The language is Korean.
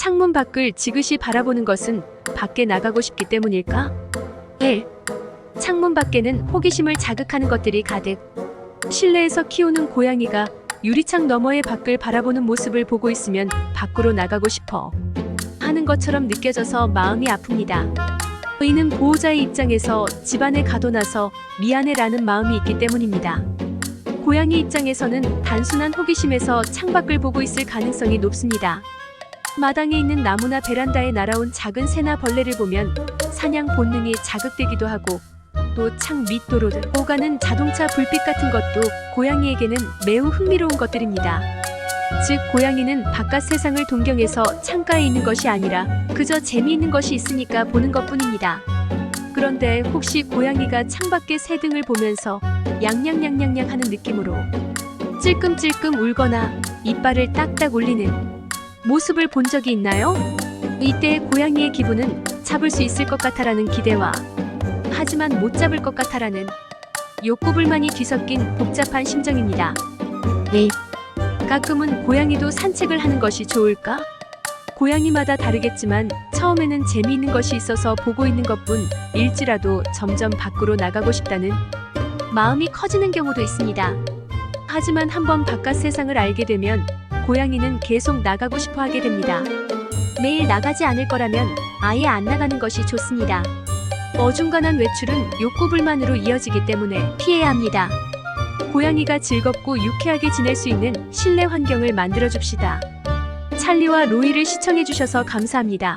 창문 밖을 지그시 바라보는 것은 밖에 나가고 싶기 때문일까? 1. 창문 밖에는 호기심을 자극하는 것들이 가득. 실내에서 키우는 고양이가 유리창 너머의 밖을 바라보는 모습을 보고 있으면 밖으로 나가고 싶어 하는 것처럼 느껴져서 마음이 아픕니다. 이는 보호자의 입장에서 집안에 가둬놔서 미안해라는 마음이 있기 때문입니다. 고양이 입장에서는 단순한 호기심에서 창밖을 보고 있을 가능성이 높습니다. 마당에 있는 나무나 베란다에 날아온 작은 새나 벌레를 보면 사냥 본능이 자극되기도 하고 또 창 밑 도로들 오가는 자동차 불빛 같은 것도 고양이에게는 매우 흥미로운 것들입니다. 즉 고양이는 바깥 세상을 동경해서 창가에 있는 것이 아니라 그저 재미있는 것이 있으니까 보는 것뿐입니다. 그런데 혹시 고양이가 창밖의 새 등을 보면서 양냥냥냥냥 하는 느낌으로 찔끔찔끔 울거나 이빨을 딱딱 올리는 모습을 본 적이 있나요? 이때 고양이의 기분은 잡을 수 있을 것 같아라는 기대와 하지만 못 잡을 것 같아라는 욕구불만이 뒤섞인 복잡한 심정입니다. 네. 가끔은 고양이도 산책을 하는 것이 좋을까? 고양이마다 다르겠지만 처음에는 재미있는 것이 있어서 보고 있는 것뿐 일지라도 점점 밖으로 나가고 싶다는 마음이 커지는 경우도 있습니다. 하지만 한번 바깥 세상을 알게 되면 고양이는 계속 나가고 싶어 하게 됩니다. 매일 나가지 않을 거라면 아예 안 나가는 것이 좋습니다. 어중간한 외출은 욕구불만으로 이어지기 때문에 피해야 합니다. 고양이가 즐겁고 유쾌하게 지낼 수 있는 실내 환경을 만들어 줍시다. 찰리와 로이를 시청해 주셔서 감사합니다.